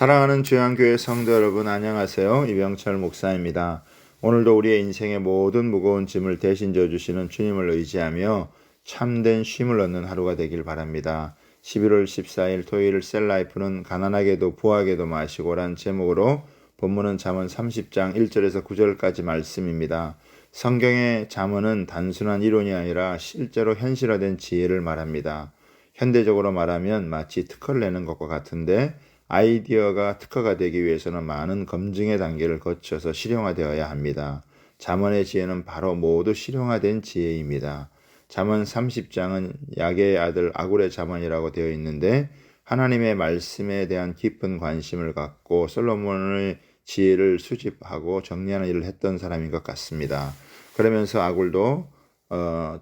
사랑하는 주양교회 성도 여러분 안녕하세요. 이병철 목사입니다. 오늘도 우리의 인생의 모든 무거운 짐을 대신 져주시는 주님을 의지하며 참된 쉼을 얻는 하루가 되길 바랍니다. 11월 14일 토요일 셀라이프는 가난하게도 부하게도 마시고란 제목으로 본문은 잠언 30장 1절에서 9절까지 말씀입니다. 성경의 잠언은 단순한 이론이 아니라 실제로 현실화된 지혜를 말합니다. 현대적으로 말하면 마치 특허를 내는 것과 같은데 아이디어가 특허가 되기 위해서는 많은 검증의 단계를 거쳐서 실용화되어야 합니다. 잠언의 지혜는 바로 모두 실용화된 지혜입니다. 잠언 30장은 야게의 아들 아굴의 잠언이라고 되어 있는데 하나님의 말씀에 대한 깊은 관심을 갖고 솔로몬의 지혜를 수집하고 정리하는 일을 했던 사람인 것 같습니다. 그러면서 아굴도 어,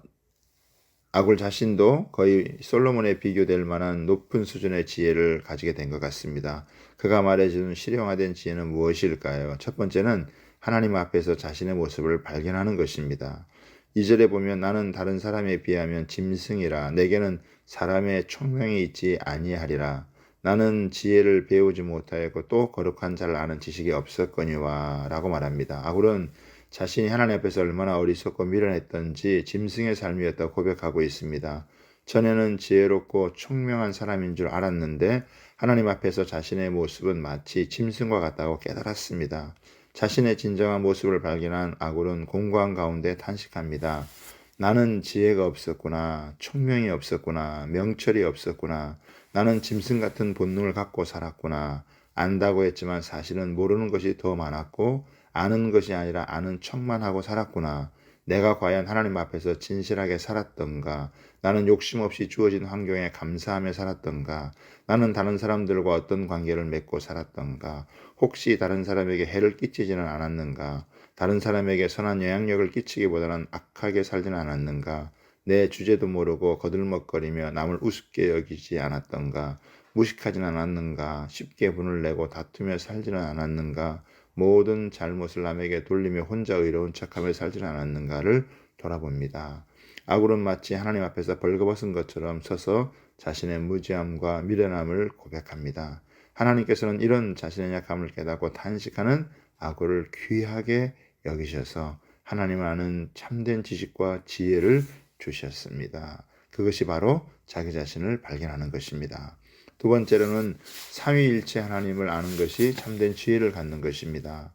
아굴 자신도 거의 솔로몬에 비교될 만한 높은 수준의 지혜를 가지게 된 것 같습니다. 그가 말해주는 실용화된 지혜는 무엇일까요? 첫 번째는 하나님 앞에서 자신의 모습을 발견하는 것입니다. 이절에 보면 나는 다른 사람에 비하면 짐승이라 내게는 사람의 총명이 있지 아니하리라. 나는 지혜를 배우지 못하였고 또 거룩한 잘 아는 지식이 없었거니와 라고 말합니다. 아굴은 자신이 하나님 앞에서 얼마나 어리석고 미련했던지 짐승의 삶이었다고 고백하고 있습니다. 전에는 지혜롭고 총명한 사람인 줄 알았는데 하나님 앞에서 자신의 모습은 마치 짐승과 같다고 깨달았습니다. 자신의 진정한 모습을 발견한 아굴은 공고한 가운데 탄식합니다. 나는 지혜가 없었구나. 총명이 없었구나. 명철이 없었구나. 나는 짐승 같은 본능을 갖고 살았구나. 안다고 했지만 사실은 모르는 것이 더 많았고 아는 것이 아니라 아는 척만 하고 살았구나. 내가 과연 하나님 앞에서 진실하게 살았던가? 나는 욕심 없이 주어진 환경에 감사하며 살았던가? 나는 다른 사람들과 어떤 관계를 맺고 살았던가? 혹시 다른 사람에게 해를 끼치지는 않았는가? 다른 사람에게 선한 영향력을 끼치기보다는 악하게 살지는 않았는가? 내 주제도 모르고 거들먹거리며 남을 우습게 여기지 않았던가? 무식하진 않았는가? 쉽게 분을 내고 다투며 살지는 않았는가? 모든 잘못을 남에게 돌리며 혼자 의로운 척하며 살지 않았는가를 돌아봅니다. 아굴은 마치 하나님 앞에서 벌거벗은 것처럼 서서 자신의 무지함과 미련함을 고백합니다. 하나님께서는 이런 자신의 약함을 깨닫고 탄식하는 아굴을 귀하게 여기셔서 하나님 아는 참된 지식과 지혜를 주셨습니다. 그것이 바로 자기 자신을 발견하는 것입니다. 두 번째로는 삼위일체 하나님을 아는 것이 참된 지혜를 갖는 것입니다.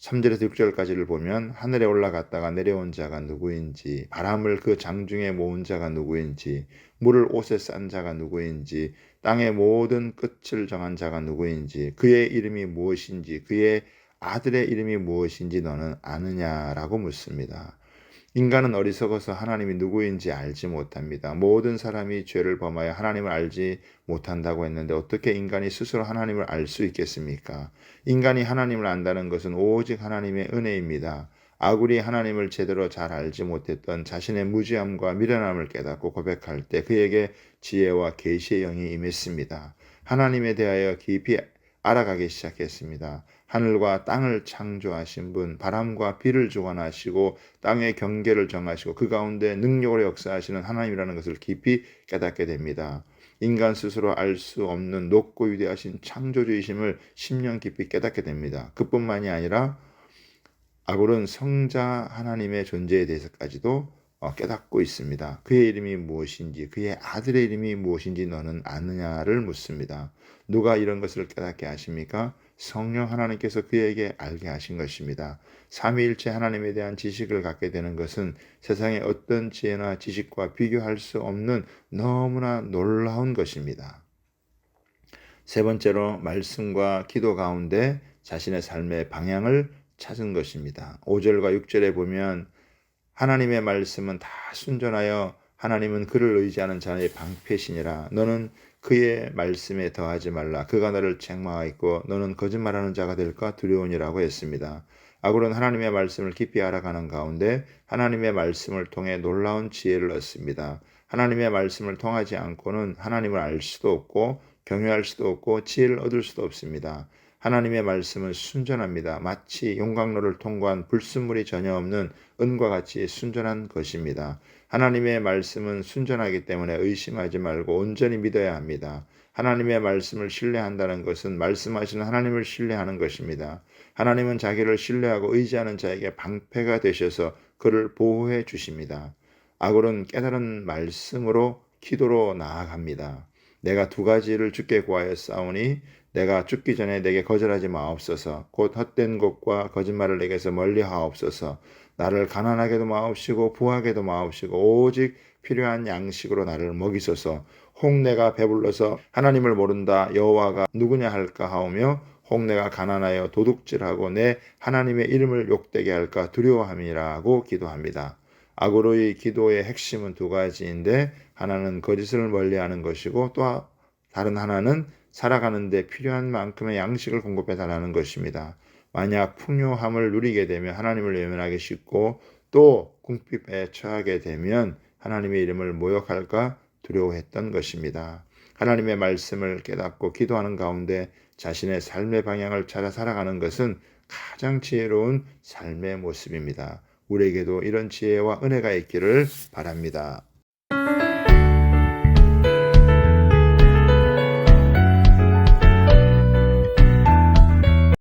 3절에서 6절까지를 보면 하늘에 올라갔다가 내려온 자가 누구인지 바람을 그 장중에 모은 자가 누구인지 물을 옷에 싼 자가 누구인지 땅의 모든 끝을 정한 자가 누구인지 그의 이름이 무엇인지 그의 아들의 이름이 무엇인지 너는 아느냐라고 묻습니다. 인간은 어리석어서 하나님이 누구인지 알지 못합니다. 모든 사람이 죄를 범하여 하나님을 알지 못한다고 했는데 어떻게 인간이 스스로 하나님을 알 수 있겠습니까? 인간이 하나님을 안다는 것은 오직 하나님의 은혜입니다. 아굴이 하나님을 제대로 잘 알지 못했던 자신의 무지함과 미련함을 깨닫고 고백할 때 그에게 지혜와 계시의 영이 임했습니다. 하나님에 대하여 깊이 알아가기 시작했습니다. 하늘과 땅을 창조하신 분, 바람과 비를 주관하시고 땅의 경계를 정하시고 그 가운데 능력으로 역사하시는 하나님이라는 것을 깊이 깨닫게 됩니다. 인간 스스로 알 수 없는 높고 위대하신 창조주이심을 10년 깊이 깨닫게 됩니다. 그뿐만이 아니라 아굴은 성자 하나님의 존재에 대해서까지도 어, 깨닫고 있습니다. 그의 이름이 무엇인지, 그의 아들의 이름이 무엇인지 너는 아느냐를 묻습니다. 누가 이런 것을 깨닫게 하십니까? 성령 하나님께서 그에게 알게 하신 것입니다. 삼위일체 하나님에 대한 지식을 갖게 되는 것은 세상의 어떤 지혜나 지식과 비교할 수 없는 너무나 놀라운 것입니다. 세 번째로 말씀과 기도 가운데 자신의 삶의 방향을 찾은 것입니다. 5절과 6절에 보면 하나님의 말씀은 다 순전하여 하나님은 그를 의지하는 자의 방패시니라. 너는 그의 말씀에 더하지 말라. 그가 너를 책망하였고 너는 거짓말하는 자가 될까 두려우니라고 했습니다. 아굴은 하나님의 말씀을 깊이 알아가는 가운데 하나님의 말씀을 통해 놀라운 지혜를 얻습니다. 하나님의 말씀을 통하지 않고는 하나님을 알 수도 없고 경외할 수도 없고 지혜를 얻을 수도 없습니다. 하나님의 말씀은 순전합니다. 마치 용광로를 통과한 불순물이 전혀 없는 은과 같이 순전한 것입니다. 하나님의 말씀은 순전하기 때문에 의심하지 말고 온전히 믿어야 합니다. 하나님의 말씀을 신뢰한다는 것은 말씀하시는 하나님을 신뢰하는 것입니다. 하나님은 자기를 신뢰하고 의지하는 자에게 방패가 되셔서 그를 보호해 주십니다. 아굴은 깨달은 말씀으로 기도로 나아갑니다. 내가 두 가지를 주께 구하여 싸우니 내가 죽기 전에 내게 거절하지 마옵소서. 곧 헛된 것과 거짓말을 내게서 멀리 하옵소서. 나를 가난하게도 마옵시고 부하게도 마옵시고 오직 필요한 양식으로 나를 먹이소서. 혹 내가 배불러서 하나님을 모른다 여호와가 누구냐 할까 하오며 혹 내가 가난하여 도둑질하고 내 하나님의 이름을 욕되게 할까 두려워함이라고 기도합니다. 아고로의 기도의 핵심은 두 가지인데 하나는 거짓을 멀리하는 것이고 또 다른 하나는 살아가는데 필요한 만큼의 양식을 공급해 달라는 것입니다. 만약 풍요함을 누리게 되면 하나님을 외면하기 쉽고 또 궁핍에 처하게 되면 하나님의 이름을 모욕할까 두려워했던 것입니다. 하나님의 말씀을 깨닫고 기도하는 가운데 자신의 삶의 방향을 찾아 살아가는 것은 가장 지혜로운 삶의 모습입니다. 우리에게도 이런 지혜와 은혜가 있기를 바랍니다.